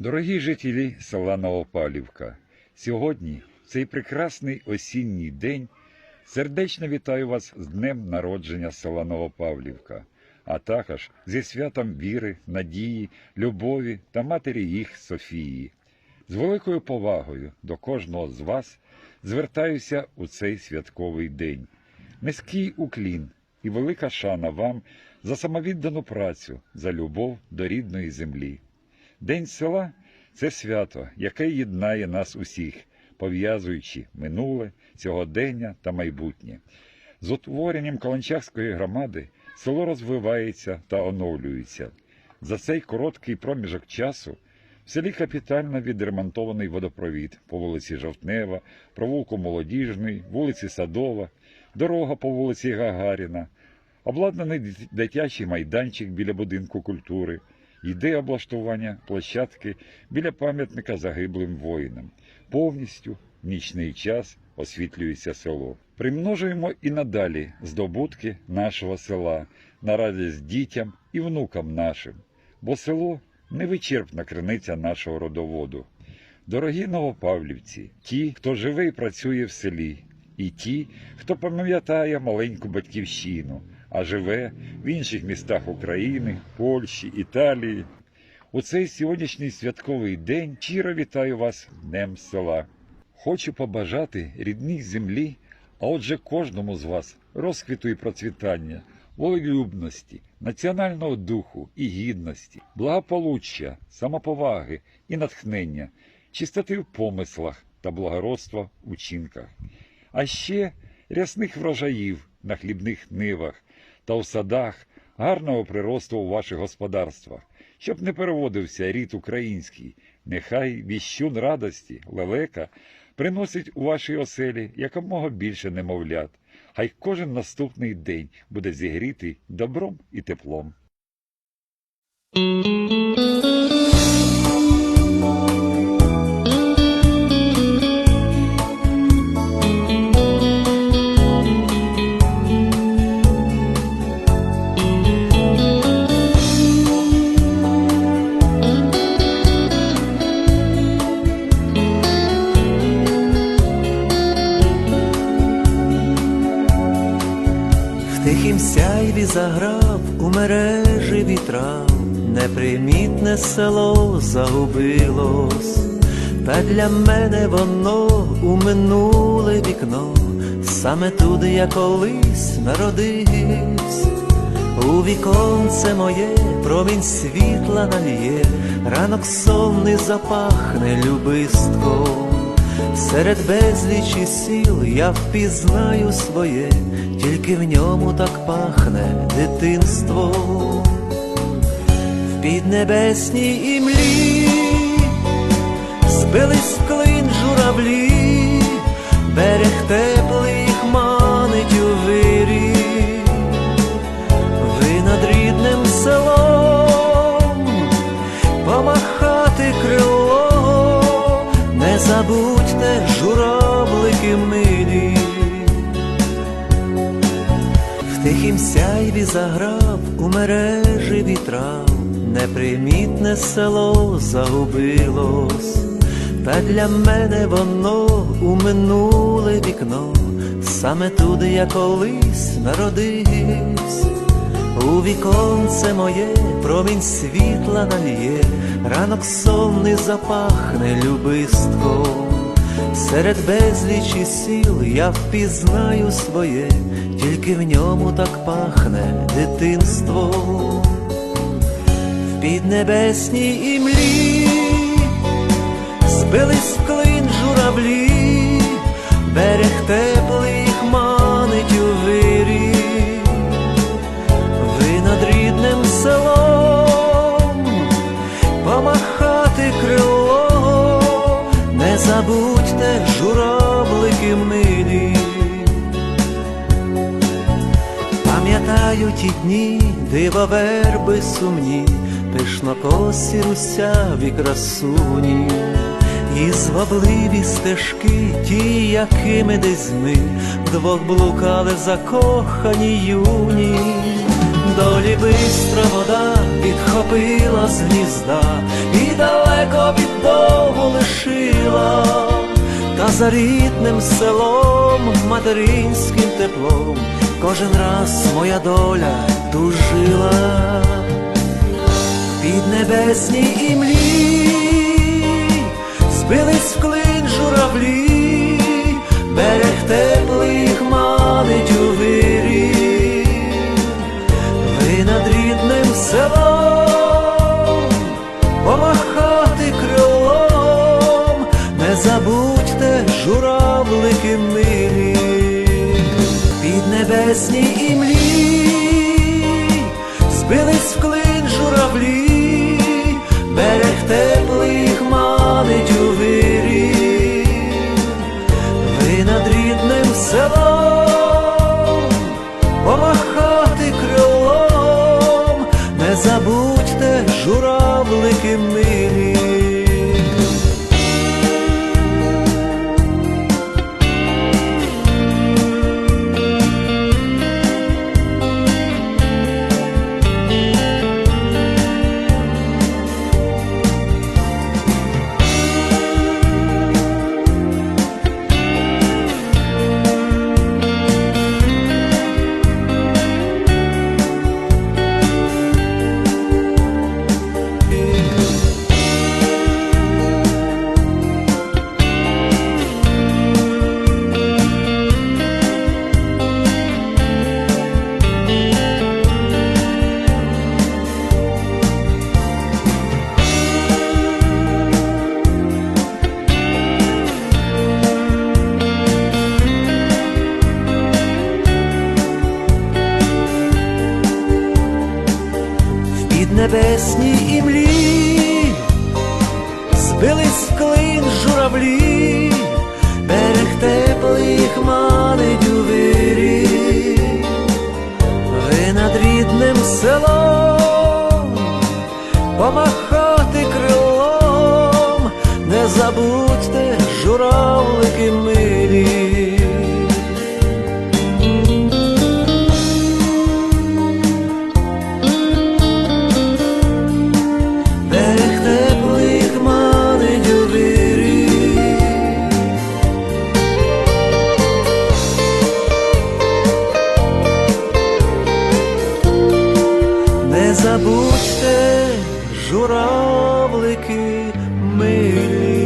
Дорогі жителі села Новопавлівка, сьогодні, в цей прекрасний осінній день, сердечно вітаю вас з днем народження села Новопавлівка, а також зі святом віри, надії, любові та матері їх Софії. З великою повагою до кожного з вас звертаюся у цей святковий день. Низький уклін і велика шана вам за самовіддану працю, за любов до рідної землі. День села це свято, яке єднає нас усіх, пов'язуючи минуле, сьогодення та майбутнє. З утворенням Каланчакської громади село розвивається та оновлюється. За цей короткий проміжок часу в селі капітально відремонтований водопровід по вулиці Жовтнева, провулку Молодіжний, вулиці Садова, дорога по вулиці Гагаріна, обладнаний дитячий майданчик біля будинку культури, йде облаштування площадки біля пам'ятника загиблим воїнам. Повністю в нічний час освітлюється село. Примножуємо і надалі здобутки нашого села на радість дітям і внукам нашим, бо село невичерпна криниця нашого родоводу. Дорогі новопавлівці, ті, хто живе і працює в селі, і ті, хто пам'ятає маленьку батьківщину, а живе в інших містах України, Польщі, Італії. У цей сьогоднішній святковий день щиро вітаю вас Днем села. Хочу побажати рідній землі, а отже кожному з вас розквіту і процвітання, волелюбності, національного духу і гідності, благополуччя, самоповаги і натхнення, чистоти в помислах та благородства в учинках, а ще рясних врожаїв на хлібних нивах та в садах, гарного приросту у ваших господарствах, щоб не переводився рід український, нехай віщун радості, лелека, приносить у вашій оселі якомога більше немовлят, хай кожен наступний день буде зігрітий добром і теплом. Заграв у мережі вітрав, непримітне село загубилось, та для мене воно у минуле вікно, саме туди я колись народився. У віконце моє промінь світла нальє, ранок сонний запахне любистком. Серед безлічі сіл я впізнаю своє, тільки в ньому так пахне дитинство. В піднебесній імлі збились клин журавлі, берег теплий їх манить у вирі. Сяйві заграв у мережі вітрав, непримітне село загубилось, та для мене воно у минуле вікно, саме туди я колись народився. У віконце моє промінь світла нальє, ранок сонний запахне любистком. Серед безлічі сіл я впізнаю своє, тільки в ньому так пахне дитинство. В піднебесній імлі збились в клин журавлі, берег теплий забудьте журавлики милі. Пам'ятаю ті дні, дивоверби сумні, пишнокосі русяві красуні, і звабливі стежки, ті, якими десь ми вдвох блукали закохані юні. Долі бистра вода підхопила з гнізда далеко від Богу лишила, та за рідним селом, материнським теплом, кожен раз моя доля тужила під небесній імлі, збились в клин журавлі. Журавлики милі. В піднебесній імлі, збились в клин журавлі, берег теплих манить у вирі, ви над рідним селом, помахати крилом, не забудьте журавлики милі.